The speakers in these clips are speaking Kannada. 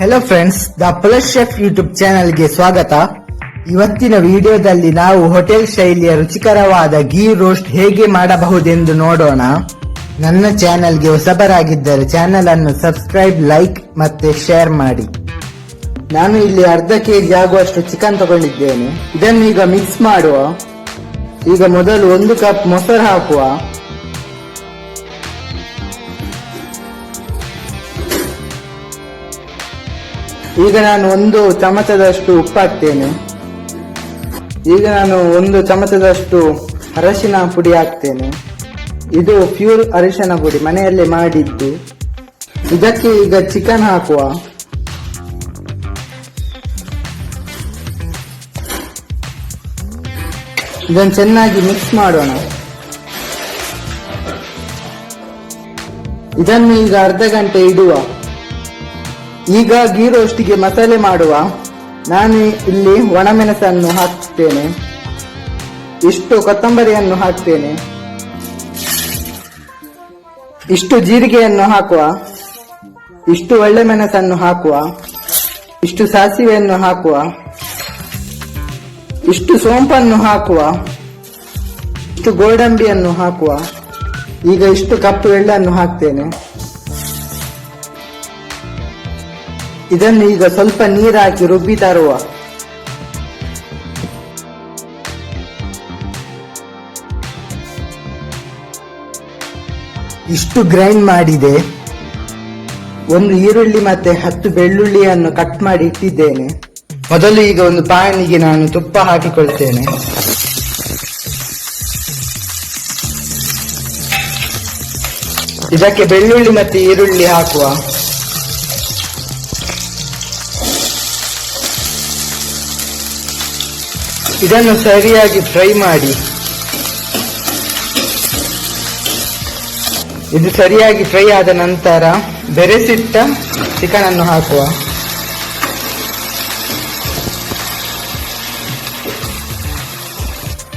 Hello friends the plus chef YouTube ಚಾನೆಲ್ಗೆ ಸ್ವಾಗತ. ಇವತ್ತಿನ ವಿಡಿಯೋದಲ್ಲಿ ನಾವು ಹೋಟೆಲ್ ಶೈಲಿಯ ರುಚಿಕರವಾದ ಗೀ ರೋಸ್ಟ್ ಹೇಗೆ ಮಾಡಬಹುದೆಂದು ನೋಡೋಣ. ನನ್ನ ಚಾನೆಲ್ಗೆ ಹೊಸಬರಾಗಿದ್ದರೆ ಚಾನೆಲ್ ಅನ್ನು ಸಬ್ಸ್ಕ್ರೈಬ್ ಲೈಕ್ ಮತ್ತೆ ಶೇರ್ ಮಾಡಿ. ನಾನು ಇಲ್ಲಿ ಅರ್ಧ ಕೆಜಿ ಆಗುವಷ್ಟು ಚಿಕನ್ ತಗೊಂಡಿದ್ದೇನೆ. ಇದನ್ನು ಈಗ ಮಿಕ್ಸ್ ಮಾಡುವ. ಈಗ ಮೊದಲು ಒಂದು ಕಪ್ ಮೊಸರು ಹಾಕುವ. ಈಗ ನಾನು ಒಂದು ಚಮಚದಷ್ಟು ಉಪ್ಪು ಹಾಕ್ತೇನೆ ಈಗ ನಾನು ಒಂದು ಚಮಚದಷ್ಟು ಅರಶಿನ ಪುಡಿ ಹಾಕ್ತೇನೆ. ಇದು ಪ್ಯೂರ್ ಅರಿಶಿನ ಪುಡಿ, ಮನೆಯಲ್ಲೇ ಮಾಡಿದ್ದು. ಇದಕ್ಕೆ ಈಗ ಚಿಕನ್ ಹಾಕುವ. ಇದನ್ನು ಚೆನ್ನಾಗಿ ಮಿಕ್ಸ್ ಮಾಡೋಣ. ಇದನ್ನು ಈಗ ಅರ್ಧ ಗಂಟೆ ಇಡುವ. ಈಗ ಗೀ ರೋಸ್ಟಿಗೆ ಮಸಾಲೆ ಮಾಡುವ. ನಾನು ಇಲ್ಲಿ ಒಣಮೆಣಸನ್ನು ಹಾಕ್ತೇನೆ. ಇಷ್ಟು ಕೊತ್ತಂಬರಿಯನ್ನು ಹಾಕ್ತೇನೆ. ಇಷ್ಟು ಜೀರಿಗೆಯನ್ನು ಹಾಕುವ. ಇಷ್ಟು ಒಳ್ಳೆ ಮೆಣಸನ್ನು ಹಾಕುವ. ಇಷ್ಟು ಸಾಸಿವೆಯನ್ನು ಹಾಕುವ. ಇಷ್ಟು ಸೋಂಪನ್ನು ಹಾಕುವ. ಇಷ್ಟು ಗೋಡಂಬಿಯನ್ನು ಹಾಕುವ. ಈಗ ಇಷ್ಟು ಕಪ್ಪು ಎಳ್ಳನ್ನು ಹಾಕ್ತೇನೆ. ಇದನ್ನು ಈಗ ಸ್ವಲ್ಪ ನೀರು ಹಾಕಿ ರುಬ್ಬಿ ತರುವ. ಇಷ್ಟು ಗ್ರೈಂಡ್ ಮಾಡಿದೆ. ಒಂದು ಈರುಳ್ಳಿ ಮತ್ತೆ ಹತ್ತು ಬೆಳ್ಳುಳ್ಳಿಯನ್ನು ಕಟ್ ಮಾಡಿ ಇಟ್ಟಿದ್ದೇನೆ. ಮೊದಲು ಈಗ ಒಂದು ಪಾನಿಗೆ ನಾನು ತುಪ್ಪ ಹಾಕಿಕೊಳ್ತೇನೆ. ಇದಕ್ಕೆ ಬೆಳ್ಳುಳ್ಳಿ ಮತ್ತೆ ಈರುಳ್ಳಿ ಹಾಕುವ. ಇದನ್ನು ಸರಿಯಾಗಿ ಫ್ರೈ ಮಾಡಿ. ಇದು ಸರಿಯಾಗಿ ಫ್ರೈ ಆದ ನಂತರ ಬೆರೆಸಿಟ್ಟ ಚಿಕನ್ ಅನ್ನು ಹಾಕುವ.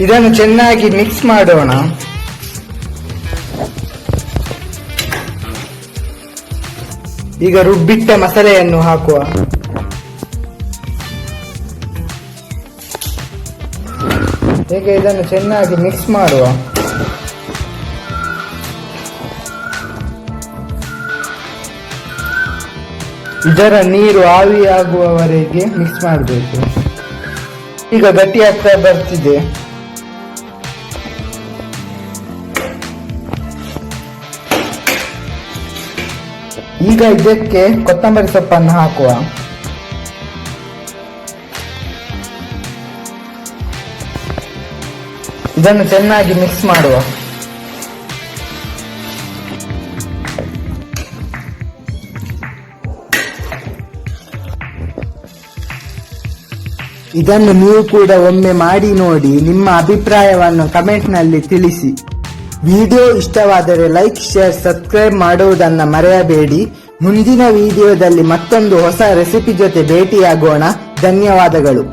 ಇದನ್ನು ಚೆನ್ನಾಗಿ ಮಿಕ್ಸ್ ಮಾಡೋಣ. ಈಗ ರುಬ್ಬಿಟ್ಟ ಮಸಾಲೆಯನ್ನು ಹಾಕುವ. ಈಗ ಇದನ್ನು ಚೆನ್ನಾಗಿ ಮಿಕ್ಸ್ ಮಾಡುವ. ಇದರ ನೀರು ಆವಿಯಾಗುವವರೆಗೆ ಮಿಕ್ಸ್ ಮಾಡಬೇಕು. ಈಗ ಗಟ್ಟಿ ಆಗ್ತಾ ಬರ್ತಿದೆ. ಈಗ ಇದಕ್ಕೆ ಕೊತ್ತಂಬರಿ ಸೊಪ್ಪನ್ನು ಹಾಕುವ. ಇದನ್ನು ಚೆನ್ನಾಗಿ ಮಿಕ್ಸ್ ಮಾಡುವ. ಇದನ್ನು ನೀವು ಕೂಡ ಒಮ್ಮೆ ಮಾಡಿ ನೋಡಿ ನಿಮ್ಮ ಅಭಿಪ್ರಾಯವನ್ನು ಕಮೆಂಟ್ನಲ್ಲಿ ತಿಳಿಸಿ. ವಿಡಿಯೋ ಇಷ್ಟವಾದರೆ ಲೈಕ್ ಶೇರ್ ಸಬ್ಸ್ಕ್ರೈಬ್ ಮಾಡುವುದನ್ನು ಮರೆಯಬೇಡಿ. ಮುಂದಿನ ವಿಡಿಯೋದಲ್ಲಿ ಮತ್ತೊಂದು ಹೊಸ ರೆಸಿಪಿ ಜೊತೆ ಭೇಟಿಯಾಗೋಣ. ಧನ್ಯವಾದಗಳು.